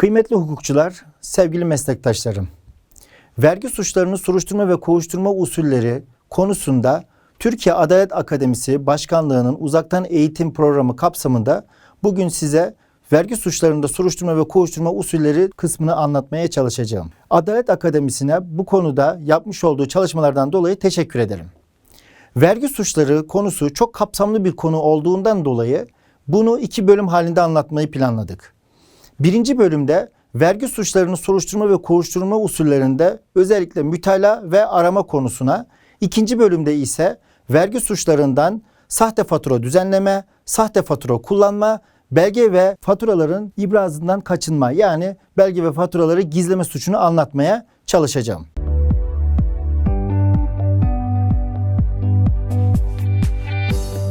Kıymetli hukukçular, sevgili meslektaşlarım. Vergi suçlarını soruşturma ve kovuşturma usulleri konusunda Türkiye Adalet Akademisi Başkanlığı'nın uzaktan eğitim programı kapsamında bugün size vergi suçlarında soruşturma ve kovuşturma usulleri kısmını anlatmaya çalışacağım. Adalet Akademisi'ne bu konuda yapmış olduğu çalışmalardan dolayı teşekkür ederim. Vergi suçları konusu çok kapsamlı bir konu olduğundan dolayı bunu iki bölüm halinde anlatmayı planladık. Birinci bölümde vergi suçlarını soruşturma ve kovuşturma usullerinde özellikle mütalaa ve arama konusuna, ikinci bölümde ise vergi suçlarından sahte fatura düzenleme, sahte fatura kullanma, belge ve faturaların ibrazından kaçınma yani belge ve faturaları gizleme suçunu anlatmaya çalışacağım.